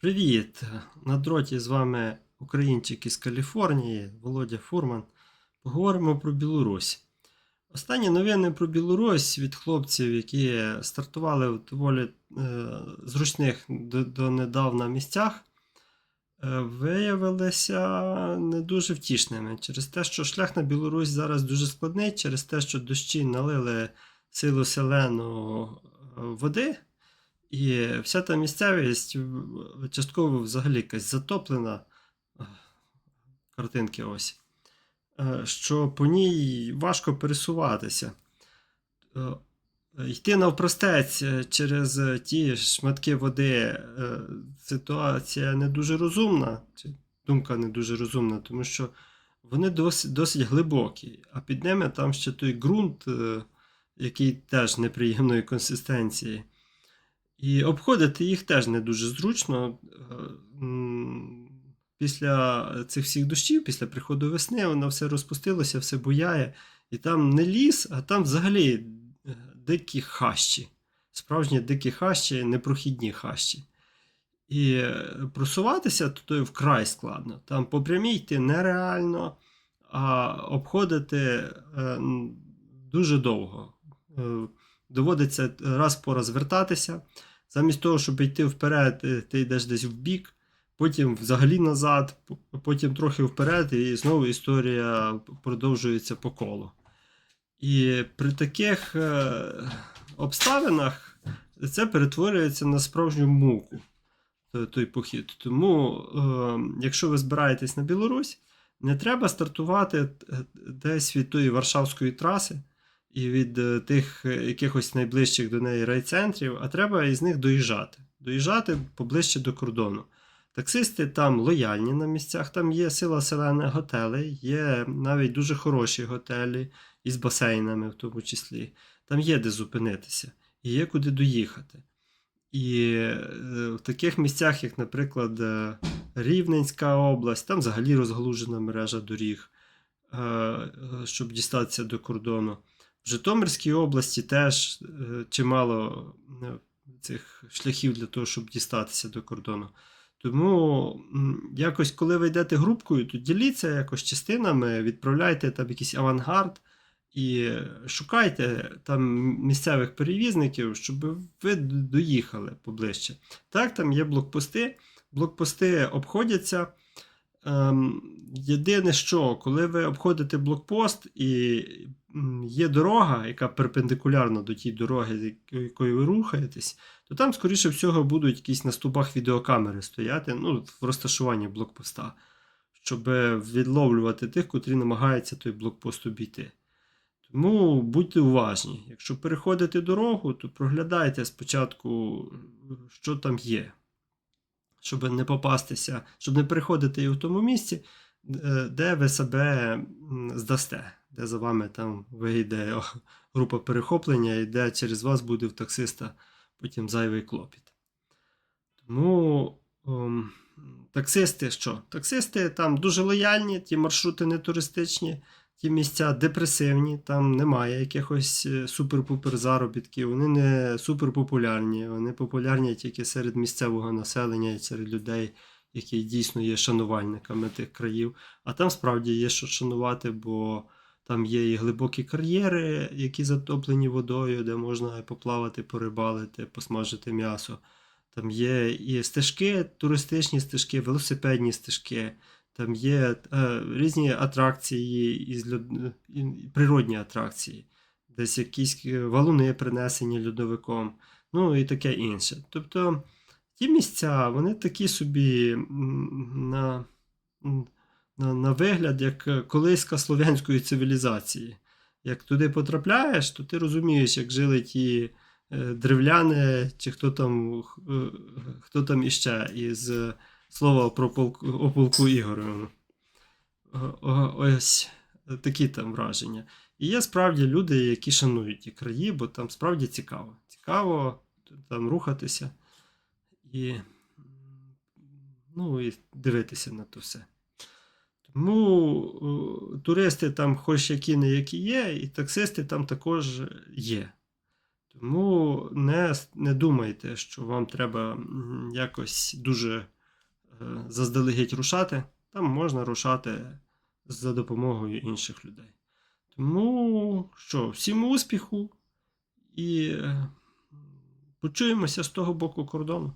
Привіт! На дроті з вами українчик із Каліфорнії, Володя Фурман. Поговоримо про Білорусь. Останні новини про Білорусь від хлопців, які стартували в доволі е, зручних до, донедавна місцях, е, виявилися не дуже втішними через те, що шлях на Білорусь зараз дуже складний, через те, що дощі налили силу селену е, води. І вся та місцевість частково взагалі якась затоплена. е, Картинки ось. Е, Що по ній важко пересуватися. Е, Йти навпростець через ті шматки води ситуація не дуже розумна, чи думка не дуже розумна, тому що вони досить, досить глибокі, а під ними там ще той ґрунт, який теж неприємної консистенції. І обходити їх теж не дуже зручно. Е, Після цих всіх дощів, після приходу весни, воно все розпустилося, все буяє. І там не ліс, а там взагалі е, дикі хащі. Справжні дикі хащі, непрохідні хащі. І е, просуватися туди вкрай складно. Там по прямій йти нереально, а обходити дуже довго. Доводиться раз по раз вертатися. Замість того, щоб йти вперед, е, ти йдеш десь в бік, потім взагалі назад, потім трохи вперед, і знову історія продовжується по колу. І при таких е, обставинах це перетворюється на справжню муку, той, той похід. Тому, е, якщо ви збираєтесь на Білорусь, не треба стартувати е, десь від тої Варшавської траси і від е, тих е, якихось найближчих до неї райцентрів, а треба із них доїжджати. Доїжджати поближче до кордону. Таксисти там лояльні на місцях, там є сила селена готелей, є навіть дуже хороші готелі із басейнами, в тому числі. Там є де зупинитися і є куди доїхати. І е, в таких місцях, як, наприклад, Рівненська область, там взагалі розгалужена мережа доріг, щоб дістатися до кордону. В Житомирській області теж е, чимало е, цих шляхів для того, щоб дістатися до кордону. Тому якось, коли ви йдете групкою, то діліться якось частинами, відправляйте там якийсь авангард і шукайте там місцевих перевізників, щоб ви доїхали поближче. Так, там є блокпости. Блокпости обходяться. Ем, єдине, що коли ви обходите блокпост і є дорога, яка перпендикулярна до тієї дороги, з якою- ви рухаєтесь, то там, скоріше всього, будуть якісь на стовбах відеокамери стояти ну, в розташуванні блокпоста, щоб відловлювати тих, котрі намагаються той блокпост обійти. Тому будьте уважні. Якщо переходите дорогу, то проглядайте спочатку, що там є, щоб не попастися, щоб не переходити і в тому місці, е, де ви себе здасте, де за вами там вийде група перехоплення, і де через вас буде в таксиста потім зайвий клопіт. Тому ем, таксисти що? Таксисти там дуже лояльні, ті маршрути не туристичні, ті місця депресивні, там немає якихось е, супер-пупер заробітків, вони не суперпопулярні, вони популярні тільки серед місцевого населення і серед людей, які дійсно є шанувальниками тих країв. А там справді є що шанувати, бо там є і глибокі кар'єри, які затоплені водою, де можна поплавати, порибалити, посмажити м'ясо. Там є і стежки, туристичні стежки, велосипедні стежки. Там є е, різні атракції, із люд... природні атракції, десь якісь е, валуни принесені льодовиком, ну і таке інше. Тобто ті місця, вони такі собі на, на, вигляд, як е, колиска слов'янської цивілізації. Як туди потрапляєш, то ти розумієш, як жили ті е, древляни, чи хто там, е, хто там іще із слова про полку, о полку о- Ось такі там враження. І є справді люди, які шанують ті краї, бо там справді цікаво. Цікаво там рухатися і, ну, і дивитися на то все. Тому е, туристи там хоч які не які є, і таксисти там також є. Тому не, не думайте, що вам треба якось дуже е, заздалегідь рушати. Там можна рушати за допомогою інших людей. Тому що, всім успіху і е, почуємося з того боку кордону.